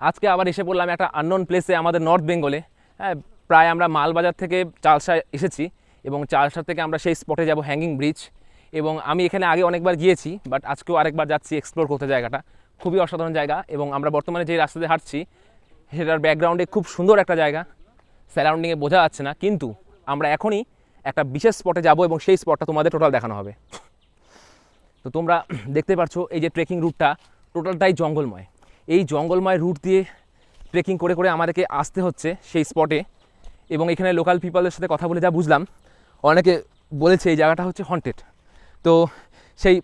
আজকে আবার এসে পড়লাম একটা আননোন প্লেসে আমাদের নর্থ বেঙ্গলে হ্যাঁ প্রায় আমরা মালবাজার থেকে চালসা এসেছি এবং চালসা থেকে আমরা সেই স্পটে যাব হ্যাঙ্গিং ব্রিজ এবং আমি এখানে আগে অনেকবার গিয়েছি বাট আজকেও আরেকবার যাচ্ছি এক্সপ্লোর করতে জায়গাটা। খুবই অসাধারণ জায়গা এবং আমরা বর্তমানে যে রাস্তাতে হাঁটছি, সেটার ব্যাকগ্রাউন্ডে খুব সুন্দর একটা জায়গা। সারাউন্ডিংয়ে বোঝা যাচ্ছে না, কিন্তু আমরা এখনই একটা বিশেষ স্পটে যাব এবং সেই স্পটটা তোমাদের টোটাল দেখানো হবে। তো তোমরা দেখতে পাচ্ছ এই যে ট্রেকিং রুটটা টোটালটাই জঙ্গলময়। এই জঙ্গলময় রুট দিয়ে ট্রেকিং করে করে আমাদেরকে আসতে হচ্ছে সেই স্পটে এবং এখানে লোকাল পিপলের সাথে কথা বলে যা বুঝলাম, অনেকে বলেছে এই জায়গাটা হচ্ছে হন্টেড তো সেই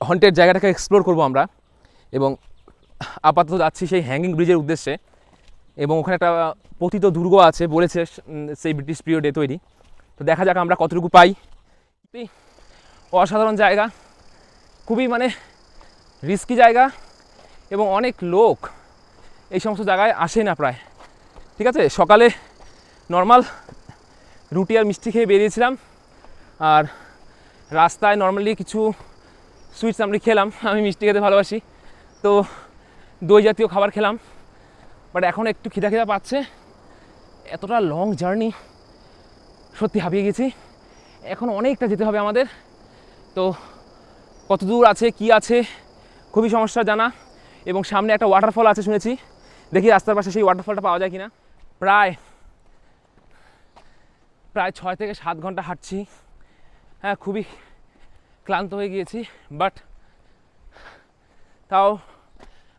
হন্টেড জায়গাটাকে এক্সপ্লোর করব আমরা এবং আপাতত যাচ্ছি সেই হ্যাঙ্গিং ব্রিজের উদ্দেশ্যে। এবং ওখানে একটা পতিত দুর্গ আছে বলেছে সেই ব্রিটিশ পিরিয়ডে তৈরি। তো দেখা যাক আমরা কতটুকু পাই। অসাধারণ জায়গা, খুবই মানে রিস্কি জায়গা। এবং অনেক লোক এই সমস্ত জায়গায় আসে না প্রায়। ঠিক আছে? সকালে নর্মাল রুটি আর মিষ্টি খেয়ে বেরিয়েছিলাম। আর রাস্তায় নর্মালি কিছু সুইটস আমরা খেলাম। আমি মিষ্টি খেতে ভালোবাসি। তো দই জাতীয় খাবার খেলাম। বাট এখন একটু খিদা খিদা পাচ্ছে। এতটা লং জার্নি সত্যি হাঁপিয়ে গেছি। এখন অনেকটা যেতে হবে আমাদের। তো কত দূর আছে, কি আছে, খুবই সমস্যা জানা। এবং সামনে একটা ওয়াটারফল আছে শুনেছি। দেখি রাস্তার পাশে সেই ওয়াটারফলটা পাওয়া যায় কিনা। প্রায় প্রায় ছয় থেকে সাত ঘণ্টা হাঁটছি। হ্যাঁ খুবই ক্লান্ত হয়ে গিয়েছি বাট তাও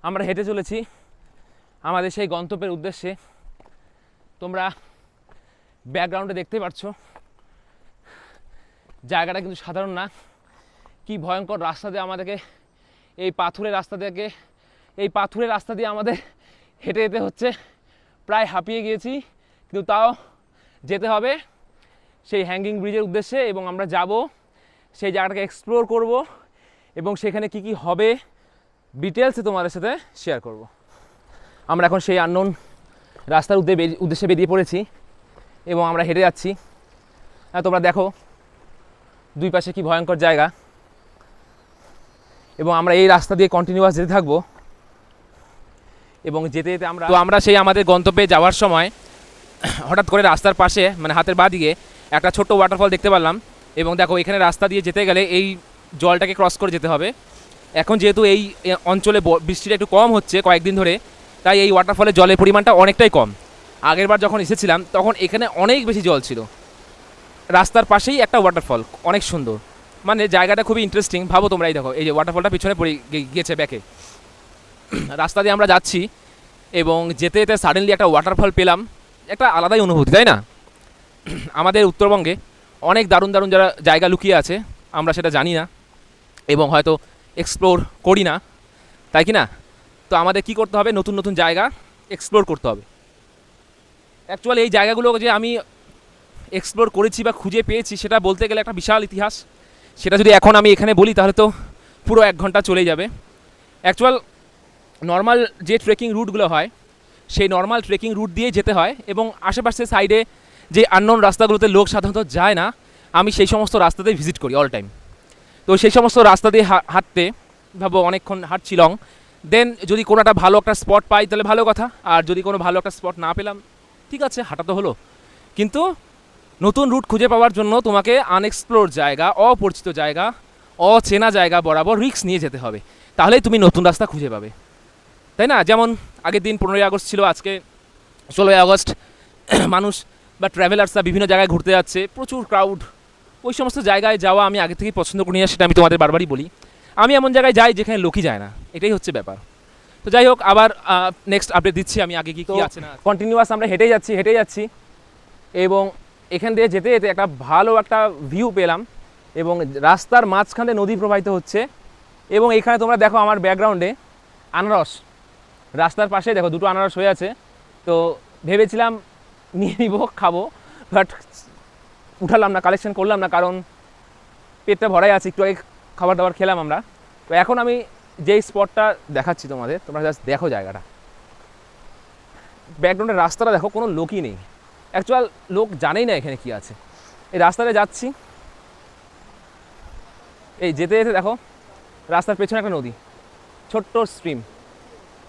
আমরা হেঁটে চলেছি আমাদের সেই গন্তব্যের উদ্দেশ্যে। তোমরা ব্যাকগ্রাউন্ডে দেখতে পাচ্ছ জায়গাটা কিন্তু সাধারণ না। কি ভয়ঙ্কর রাস্তা দিয়ে আমাদেরকে, এই পাথুরের রাস্তা থেকে এই পাথুরের রাস্তা দিয়ে আমাদের হেঁটে যেতে হচ্ছে। প্রায় হাঁপিয়ে গিয়েছি, কিন্তু তাও যেতে হবে। সেই হ্যাঙ্গিং ব্রিজের উদ্দেশ্যে এবং আমরা যাব, সেই জায়গাটাকে এক্সপ্লোর করব এবং সেখানে কি কি হবে ডিটেলসে তোমাদের সাথে শেয়ার করব। আমরা এখন সেই আননোন রাস্তার উদ্দে উদ্দেশ্যে বেরিয়ে পড়েছি এবং আমরা হেঁটে যাচ্ছি। হ্যাঁ তোমরা দেখো, দুই পাশে কি ভয়ঙ্কর জায়গা। এবং আমরা এই রাস্তা দিয়ে কন্টিনিউয়াস যেতে থাকব। এবং যেতে যেতে আমরা তো আমরা সেই আমাদের গন্তব্যে যাওয়ার সময় হঠাৎ করে রাস্তার পাশে মানে হাতের বাঁ দিকে, একটা ছোট্ট ওয়াটারফল দেখতে পারলাম। এবং দেখো, এখানে রাস্তা দিয়ে যেতে গেলে এই জলটাকে ক্রস করে যেতে হবে। এখন যেহেতু এই অঞ্চলে বৃষ্টিটা একটু কম হচ্ছে কয়েকদিন ধরে, তাই এই ওয়াটারফলের জলের পরিমাণটা অনেকটাই কম। আগেরবার যখন এসেছিলাম, তখন এখানে অনেক বেশি জল ছিল। রাস্তার পাশেই একটা ওয়াটারফল অনেক সুন্দর। মানে জায়গাটা খুবই ইন্টারেস্টিং ভাবো তোমরা এই দেখো, এই যে ওয়াটারফলটা পিছনে পড়ে গিয়েছে ব্যাকে রাস্তা দিয়ে আমরা যাচ্ছি এবং যেতে যেতে সাডেনলি একটা ওয়াটারফল পেলাম। একটা আলাদাই অনুভূতি, তাই না? আমাদের উত্তরবঙ্গে অনেক দারুণ দারুণ যারা জায়গা লুকিয়ে আছে, আমরা সেটা জানি না এবং হয়তো এক্সপ্লোর করি না। তাই কি না? তো আমাদের কি করতে হবে? নতুন নতুন জায়গা এক্সপ্লোর করতে হবে। অ্যাকচুয়ালি এই জায়গাগুলো যে আমি এক্সপ্লোর করেছি বা খুঁজে পেয়েছি, সেটা বলতে গেলে একটা বিশাল ইতিহাস। সেটা যদি এখন আমি এখানে বলি, তাহলে তো পুরো এক ঘণ্টা চলে যাবে। অ্যাকচুয়াল নর্মাল যে ট্রেকিং রুটগুলো হয়, সেই নর্মাল ট্রেকিং রুট দিয়ে যেতে হয় এবং আশেপাশে সাইডে যে আননোন রাস্তাগুলোতে লোক সাধারণত যায় না, আমি সেই সমস্ত রাস্তাতে ভিজিট করি অল টাইম তো সেই সমস্ত রাস্তা দিয়ে হাঁটতে ভাবো অনেকক্ষণ হাঁটছি লং দেন যদি কোনো একটা ভালো একটা স্পট পাই তাহলে ভালো কথা, আর যদি কোনো ভালো একটা স্পট না পেলাম, ঠিক আছে, হাঁটা তো হলো। কিন্তু নতুন রুট খুঁজে পাওয়ার জন্য তোমাকে আনএক্সপ্লোর জায়গা, অপরিচিত জায়গা, অচেনা জায়গা বরাবর রিক্স নিয়ে যেতে হবে। তাহলেই তুমি নতুন রাস্তা খুঁজে পাবে। তাই না? যেমন আগের দিন পনেরোই আগস্ট ছিল আজকে ষোলোই আগস্ট মানুষ বা ট্রাভেলার্সরা বিভিন্ন জায়গায় ঘুরতে যাচ্ছে প্রচুর ক্রাউড ওই সমস্ত জায়গায় যাওয়া আমি আগে থেকেই পছন্দ করি না সেটা আমি তোমাদের বারবারই বলি। আমি এমন জায়গায় যাই যেখানে লোকই যায় না এটাই হচ্ছে ব্যাপার। তো যাই হোক আবার নেক্সট আপডেট দিচ্ছি আমি আগে কি কি আছে না কন্টিনিউয়াস আমরা হেঁটে যাচ্ছি হেঁটে যাচ্ছি। এবং এখান দিয়ে যেতে যেতে একটা ভালো একটা ভিউ পেলাম এবং রাস্তার মাঝখানে নদী প্রবাহিত হচ্ছে। এবং এখানে তোমরা দেখো আমার ব্যাকগ্রাউন্ডে আনারস। রাস্তার পাশে, দেখো দুটো আনারস হয়ে আছে। তো ভেবেছিলাম নিয়ে নিব, খাব বাট উঠালাম না কালেকশন করলাম না, কারণ পেটটা ভরাই আছে, একটু আগে খাবার দাবার খেলাম আমরা। তো এখন আমি যেই স্পটটা দেখাচ্ছি তোমাদের, তোমরা জাস্ট দেখো জায়গাটা। ব্যাকগ্রাউন্ডের রাস্তাটা দেখো, কোনো লোকই নেই। অ্যাকচুয়াল লোক জানেই না এখানে কি আছে। এই রাস্তাতে যাচ্ছি। এই যেতে যেতে দেখো, রাস্তার পেছনে একটা নদী, ছোট্ট স্ট্রিম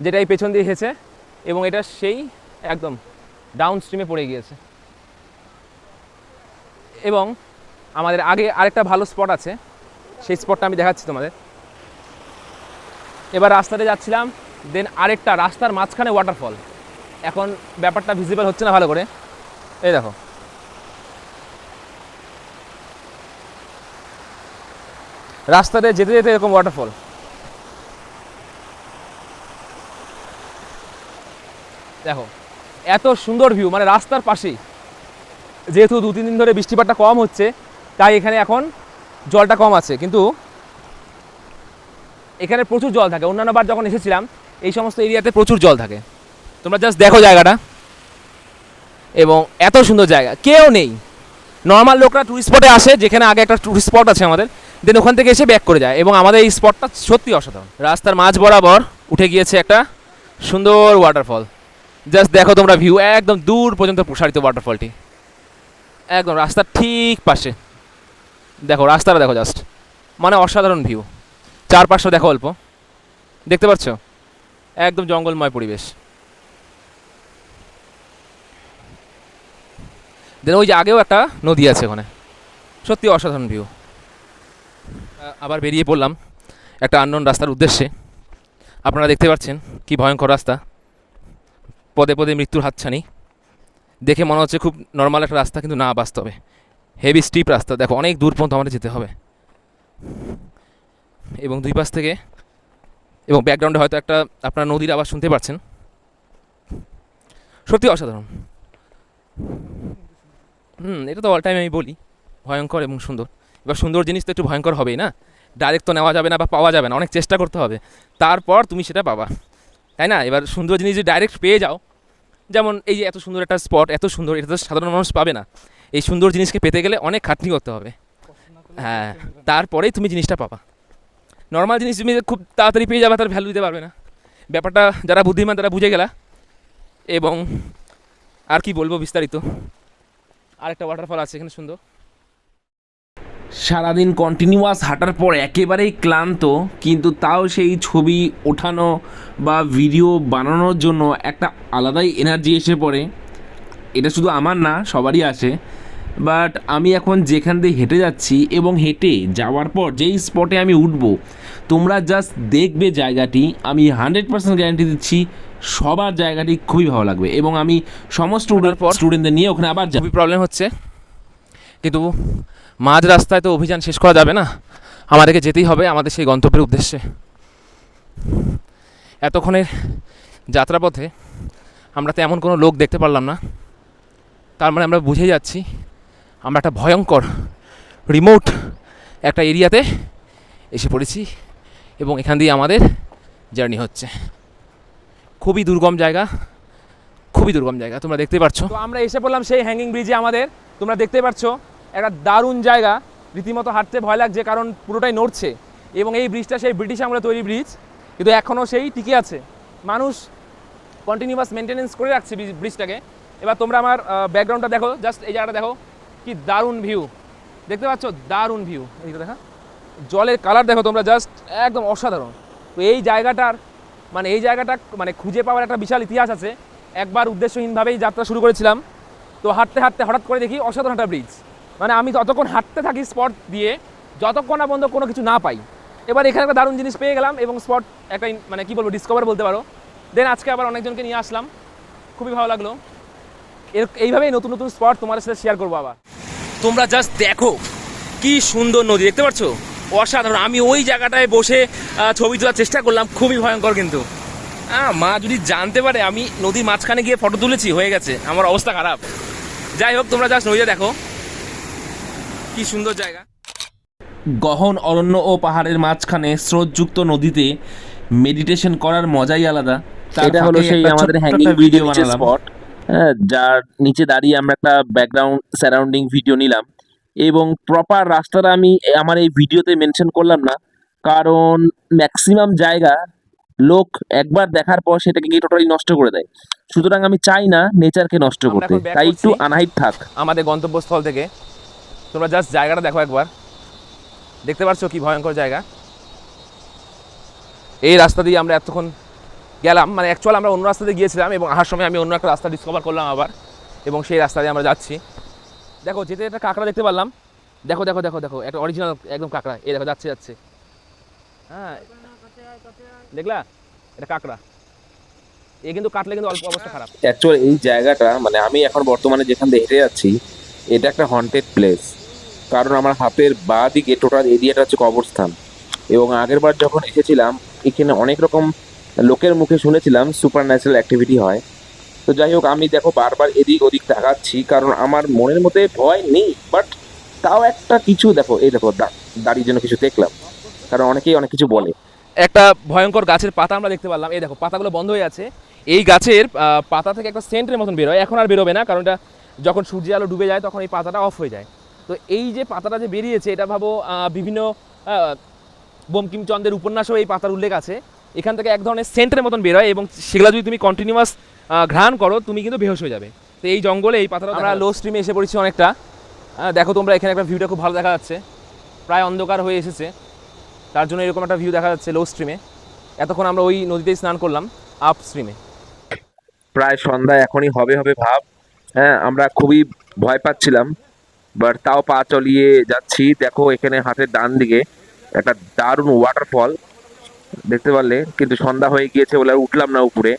যেটা এই পেছন দিয়ে হেসে এবং এটা সেই একদম ডাউন স্ট্রিমে পড়ে গিয়েছে। এবং আমাদের আগে আরেকটা ভালো স্পট আছে, সেই স্পটটা আমি দেখাচ্ছি তোমাদের। এবার রাস্তাতে যাচ্ছিলাম দেন আরেকটা রাস্তার মাঝখানে ওয়াটারফল এখন ব্যাপারটা ভিজিবল হচ্ছে না ভালো করে। এই দেখো। রাস্তাতে যেতে যেতে এরকম ওয়াটারফল দেখো, এত সুন্দর ভিউ মানে রাস্তার পাশেই। যেহেতু দু তিন দিন ধরে বৃষ্টিপাতটা কম হচ্ছে, তাই এখানে এখন জলটা কম আছে। কিন্তু এখানে প্রচুর জল থাকে। অন্যান্য বার যখন এসেছিলাম, এই সমস্ত এরিয়াতে প্রচুর জল থাকে। তোমরা জাস্ট দেখো জায়গাটা। এবং এত সুন্দর জায়গা। কেউ নেই। নর্মাল লোকরা টুরিস্ট স্পটে আসে, যেখানে আগে একটা টুরিস্ট স্পট আছে আমাদের। দেন ওখান থেকে এসে ব্যাক করে যায়। এবং আমাদের এই স্পটটা সত্যি অসাধারণ। রাস্তার মাঝ বরাবর উঠে গিয়েছে একটা সুন্দর ওয়াটারফল জাস্ট দেখো তোমরা ভিউ একদম দূর পর্যন্ত প্রসারিত ওয়াটারফলটি একদম রাস্তার ঠিক পাশে। দেখো, রাস্তাটা দেখো জাস্ট মানে অসাধারণ ভিউ চারপাশটা দেখো অল্প। দেখতে পাচ্ছ? একদম জঙ্গলময় পরিবেশ। দেন ওই যে আগেও একটা নদী আছে ওখানে। সত্যি অসাধারণ ভিউ আবার বেরিয়ে পড়লাম একটা আননোন রাস্তার উদ্দেশ্যে। আপনারা দেখতে পাচ্ছেন কি ভয়ঙ্কর রাস্তা। পদে পদে মৃত্যুর হাতছানি। দেখে মনে হচ্ছে খুব নর্মাল একটা রাস্তা, কিন্তু না বাস্তবে। হেভি স্টিপ রাস্তা। দেখো, অনেক দূর পর্যন্ত আমাদের যেতে হবে। এবং দুই পাশ থেকে, এবং ব্যাকগ্রাউন্ডে হয়তো একটা আপনারা নদীর আবার শুনতে পাচ্ছেন। সত্যি অসাধারণ। হুম, এটা তো অল টাইম আমি বলি। ভয়ঙ্কর এবং সুন্দর। এবার সুন্দর জিনিস তো একটু ভয়ঙ্কর হবেই না? ডাইরেক্ট তো নেওয়া যাবে না বা পাওয়া যাবে না। অনেক চেষ্টা করতে হবে। তারপর তুমি সেটা পাবা। তাই না? এবার সুন্দর জিনিস যদি ডাইরেক্ট পেয়ে যাও, যেমন এই যে এত সুন্দর একটা স্পট এত সুন্দর, এটা তো সাধারণ মানুষ পাবে না। এই সুন্দর জিনিসকে পেতে গেলে অনেক খাটনি করতে হবে। হ্যাঁ তারপরেই তুমি জিনিসটা পাবা। নর্মাল জিনিস তুমি খুব তাড়াতাড়ি পেয়ে যাবে, তার ভ্যালু দিতে পারবে না। ব্যাপারটা যারা বুদ্ধিমান, তারা বুঝে গেলা। এবং আর কি বলব বিস্তারিত। আরেকটা ওয়াটারফল আছে এখানে সুন্দর। সারাদিন কন্টিনিউয়াস হাঁটার পর একেবারেই ক্লান্ত কিন্তু তাও সেই ছবি ওঠানো বা ভিডিও বানানোর জন্য একটা আলাদাই এনার্জি এসে পড়ে। এটা শুধু আমার না সবারই আসে। বাট আমি এখন যেখান দিয়ে হেঁটে যাচ্ছি এবং হেঁটে যাওয়ার পর যেই স্পটে আমি উঠব তোমরা জাস্ট দেখবে জায়গাটি। আমি হান্ড্রেড পার্সেন্ট গ্যারান্টি দিচ্ছি সবার জায়গাটি খুবই ভালো লাগবে। এবং আমি সমস্ত পর- স্টুডেন্টদের নিয়ে ওখানে আবার যাব। খুবই প্রবলেম হচ্ছে। কিন্তু মাঝ রাস্তায় তো অভিযান শেষ করা যাবে না। আমাদেরকে যেতেই হবে আমাদের সেই গন্তব্যের উদ্দেশ্যে। এতক্ষণের যাত্রাপথে আমরা তো এমন কোনো লোক দেখতে পারলাম না। তার মানে আমরা বুঝে যাচ্ছি, আমরা একটা ভয়ঙ্কর রিমোট একটা এরিয়াতে এসে পড়েছি এবং এখান দিয়ে আমাদের জার্নি হচ্ছে। খুবই দুর্গম জায়গা, খুবই দুর্গম জায়গা, তোমরা দেখতে পাচ্ছ আমরা এসে পড়লাম সেই হ্যাঙ্গিং ব্রিজে আমাদের। তোমরা দেখতে পাচ্ছ একটা দারুণ জায়গা। রীতিমতো হাঁটতে ভয় লাগছে, কারণ পুরোটাই নড়ছে। এবং এই ব্রিজটা সেই ব্রিটিশ আমলে তৈরি ব্রিজ। কিন্তু এখনও সেই টিকে আছে। মানুষ কন্টিনিউয়াস মেনটেনেন্স করে রাখছে ব্রিজটাকে। এবার তোমরা আমার ব্যাকগ্রাউন্ডটা দেখো। জাস্ট এই জায়গাটা দেখো। কি দারুণ ভিউ দেখতে পাচ্ছ? দারুণ ভিউ এইটা দেখা। জলের কালার দেখো তোমরা জাস্ট একদম অসাধারণ। তো এই জায়গাটার মানে এই জায়গাটা মানে খুঁজে পাওয়ার একটা বিশাল ইতিহাস আছে। একবার উদ্দেশ্যহীনভাবেই যাত্রা শুরু করেছিলাম। তো হাঁটতে হাঁটতে হঠাৎ করে দেখি অসাধারণ একটা ব্রিজ। মানে আমি ততক্ষণ হাঁটতে থাকি স্পট দিয়ে, যতক্ষণ না পর্যন্ত কোনো কিছু না পাই। এবার এখানে একটা দারুণ জিনিস পেয়ে গেলাম এবং স্পট একটা মানে কী বলব ডিসকভার বলতে পারো। দেন আজকে আবার অনেকজনকে নিয়ে আসলাম। খুবই ভালো লাগল। এর এইভাবেই নতুন নতুন স্পট তোমার সাথে শেয়ার করব আবার। তোমরা জাস্ট দেখো, কি সুন্দর নদী, দেখতে পাচ্ছ? অসাধারণ। আমি ওই জায়গাটায় বসে ছবি তোলার চেষ্টা করলাম, খুবই ভয়ঙ্কর কিন্তু। হ্যাঁ মা যদি জানতে পারে, আমি নদীর মাঝখানে গিয়ে ফটো তুলেছি, হয়ে গেছে। আমার অবস্থা খারাপ। যাই হোক, তোমরা জাস্ট নদীতে দেখো। কি সুন্দর জায়গা। গহন অরণ্য ও পাহাড়ের মাঝখানে স্রোতযুক্ত নদীতে মেডিটেশন করার মজাই আলাদা। এটা হলো সেই আমাদের হ্যাঙ্গিং ভিডিও বানালাম। স্পট হ্যাঁ যার নিচে দাঁড়িয়ে আমরা একটা ব্যাকগ্রাউন্ড সারাউন্ডিং ভিডিও নিলাম। এবং প্রপার রাস্তাটা আমি আমার এই ভিডিওতে মেনশন করলাম না। কারণ ম্যাক্সিমাম জায়গা লোক একবার দেখার পর সেটাকে গিয়ে টোটালি নষ্ট করে দেয়। সুতরাং আমি চাই না নেচারকে নষ্ট করতে। তাই একটু আনহাইট থাক। আমাদের গন্তব্যস্থল থেকে। তোমরা জাস্ট জায়গাটা দেখো একবার। দেখতে পাচ্ছ কি ভয়ঙ্কর জায়গা? এই রাস্তা দিয়ে আমরা এতক্ষণ গেলাম। মানে অ্যাকচুয়াল আমরা অন্য রাস্তাতে গিয়েছিলাম এবং আসার সময় আমি অন্য একটা রাস্তা ডিসকভার করলাম আবার এবং সেই রাস্তা দিয়ে আমরা যাচ্ছি। দেখো, যেতে একটা কাঁকড়া দেখতে পারলাম। দেখো দেখো দেখো দেখো, একটা অরিজিনাল একদম কাঁকড়া। এই দেখো, যাচ্ছে যাচ্ছে। হ্যাঁ দেখলা? এটা কাঁকড়া। এ কিন্তু কাটলে কিন্তু অল্প অবস্থা খারাপ। অ্যাকচুয়াল এই জায়গাটা মানে আমি এখন বর্তমানে যেখান দিয়ে হেঁটে যাচ্ছি এটা একটা হন্টেড প্লেস কারণ আমার হাতের বা দিকে টোটাল এরিয়াটা হচ্ছে কবরস্থান। এবং আগের বার যখন এসেছিলাম, এখানে অনেক রকম লোকের মুখে শুনেছিলাম সুপার ন্যাচারাল অ্যাক্টিভিটি হয়। তো যাই হোক, আমি দেখো বারবার এদিক ওদিক তাকাচ্ছি, কারণ আমার মনের মধ্যে ভয় নেই বাট তাও একটা কিছু দেখো, এই দেখো দাঁড়িয়ে যেন কিছু দেখলাম। কারণ অনেকেই অনেক কিছু বলে। একটা ভয়ঙ্কর গাছের পাতা আমরা দেখতে পারলাম। এই দেখো, পাতাগুলো বন্ধ হয়ে আছে। এই গাছের পাতা থেকে একটা সেন্টের মতন বেরোয় এখন আর বেরোবে না, কারণ এটা যখন সূর্যের আলো ডুবে যায় তখন এই পাতাটা অফ হয়ে যায়। তো এই যে পাতাটা যে বেরিয়েছে এটা ভাবো বিভিন্ন বঙ্কিমচন্দ্রের উপন্যাসেও এই পাতার উল্লেখ আছে। এখান থেকে এক ধরনের সেন্টের মতন বেরোয় এবং সেগুলো যদি তুমি কন্টিনিউয়াস ঘ্রাণ করো তুমি কিন্তু বেহস হয়ে যাবে। তো এই জঙ্গলে এই পাতাটা আমরা লো স্ট্রিমে এসে পড়েছি অনেকটা। আহ, দেখো তোমরা এখানে একটা ভিউটা খুব ভালো দেখা যাচ্ছে। প্রায় অন্ধকার হয়ে এসেছে। তার জন্য এরকম একটা ভিউ দেখা যাচ্ছে লো স্ট্রিমে এতক্ষণ আমরা ওই নদীতেই স্নান করলাম আপ স্ট্রিমে প্রায় সন্ধ্যা এখনই হবে হবে ভাব। হ্যাঁ আমরা খুবই ভয় পাচ্ছিলাম বাট তাও পা চলিয়ে যাচ্ছি। দেখো এখানে হাতের ডান দিকে একটা দারুণ ওয়াটারফল দেখতে পারলে, কিন্তু সন্ধ্যা হয়ে গিয়েছে বলে আর উঠলাম না উপরে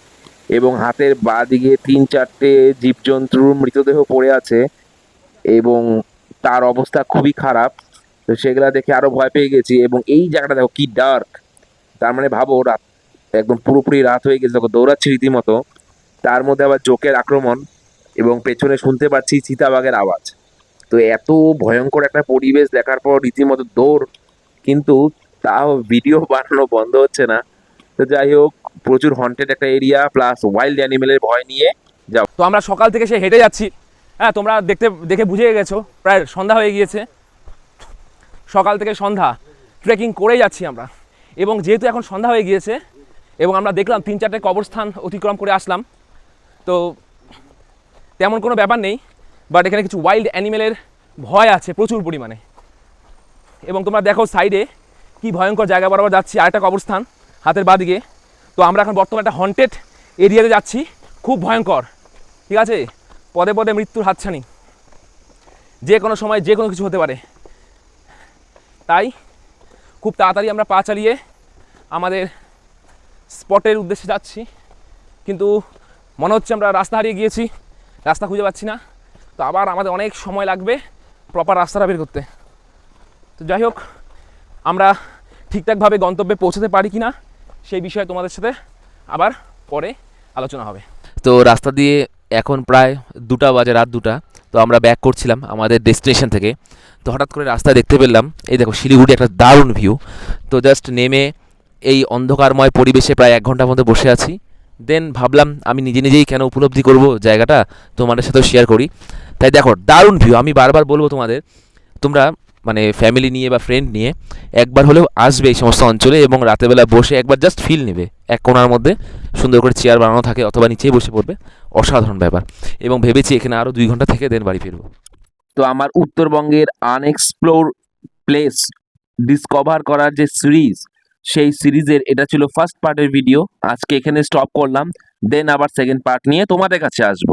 এবং হাতের বা দিকে তিন চারটে জীবজন্তুর মৃতদেহ পড়ে আছে এবং তার অবস্থা খুবই খারাপ। তো সেগুলা দেখে আরও ভয় পেয়ে গেছি এবং এই জায়গাটা দেখো কি ডার্ক তার মানে ভাবো, রাত একদম পুরোপুরি রাত হয়ে গেছে, দেখো দৌড়াচ্ছি রীতিমতো। তার মধ্যে আবার জোকের আক্রমণ। এবং পেছনে শুনতে পাচ্ছি চিতাবাঘের আওয়াজ। তো এত ভয়ঙ্কর একটা পরিবেশ দেখার পর রীতিমতো দৌড়, কিন্তু তাও ভিডিও বানানো বন্ধ হচ্ছে না। তো যাই হোক, প্রচুর হন্টেড একটা এরিয়া প্লাস ওয়াইল্ড অ্যানিমেলের ভয় নিয়ে যাও। তো আমরা সকাল থেকে সে হেঁটে যাচ্ছি। হ্যাঁ তোমরা দেখতে, দেখে বুঝে গেছো, প্রায় সন্ধ্যা হয়ে গিয়েছে। সকাল থেকে সন্ধ্যা ট্রেকিং করেই যাচ্ছি আমরা। এবং যেহেতু এখন সন্ধ্যা হয়ে গিয়েছে, এবং আমরা দেখলাম তিন চারটে কবরস্থান অতিক্রম করে আসলাম, তো তেমন কোনো ব্যাপার নেই বাট এখানে কিছু ওয়াইল্ড অ্যানিমেলের ভয় আছে প্রচুর পরিমাণে। এবং তোমরা দেখো সাইডে কি ভয়ঙ্কর জায়গা বরাবর যাচ্ছি, আরেকটা কবরস্থান হাতের বাদিকে। তো আমরা এখন বর্তমানে একটা হন্টেড এরিয়াতে যাচ্ছি, খুব ভয়ঙ্কর, ঠিক আছে? পদে পদে মৃত্যুর হাতছানি। যে কোনো সময় যে কোনো কিছু হতে পারে। তাই খুব তাড়াতাড়ি আমরা পা চালিয়ে আমাদের স্পটের উদ্দেশ্যে যাচ্ছি। কিন্তু মনে হচ্ছে আমরা রাস্তা হারিয়ে গিয়েছি। রাস্তা খুঁজে পাচ্ছি না। তো আবার আমাদের অনেক সময় লাগবে প্রপার রাস্তাটা বের করতে। তো যাই হোক, আমরা ঠিকঠাকভাবে গন্তব্যে পৌঁছাতে পারি কি না সেই বিষয়ে তোমাদের সাথে আবার পরে আলোচনা হবে। তো রাস্তা দিয়ে এখন প্রায় দুটা বাজে, রাত দুটা। তো আমরা ব্যাক করছিলাম আমাদের ডেস্টিনেশন থেকে। তো হঠাৎ করে রাস্তায় দেখতে পেলাম, এই দেখো শিলিগুড়ি একটা দারুণ ভিউ তো জাস্ট নেমে এই অন্ধকারময় পরিবেশে প্রায় এক ঘণ্টার মধ্যে বসে আছি। দেন ভাবলাম আমি নিজে নিজেই কেন উপলব্ধি করব জায়গাটা তোমাদের সাথেও শেয়ার করি। তাই দেখো, দারুণ ভিউ আমি বারবার বলব তোমাদের, তোমরা মানে ফ্যামিলি নিয়ে বা ফ্রেন্ড নিয়ে একবার হলেও আসবে এই সমস্ত অঞ্চলে এবং রাতেরবেলা বসে একবার জাস্ট ফিল নেবে। এক কোণার মধ্যে সুন্দর করে চেয়ার বানানো থাকে অথবা নিচেই বসে পড়বে। অসাধারণ ব্যাপার। এবং ভেবেছি এখানে আরও দুই ঘণ্টা থেকে দেন বাড়ি ফিরবো। তো আমার উত্তরবঙ্গের আনএক্সপ্লোর প্লেস ডিসকভার করার যে সিরিজ সেই সিরিজের, এটা ছিল ফার্স্ট পার্টের ভিডিও আজকে এখানে স্টপ করলাম। দেন আবার সেকেন্ড পার্ট নিয়ে তোমাদের কাছে আসব।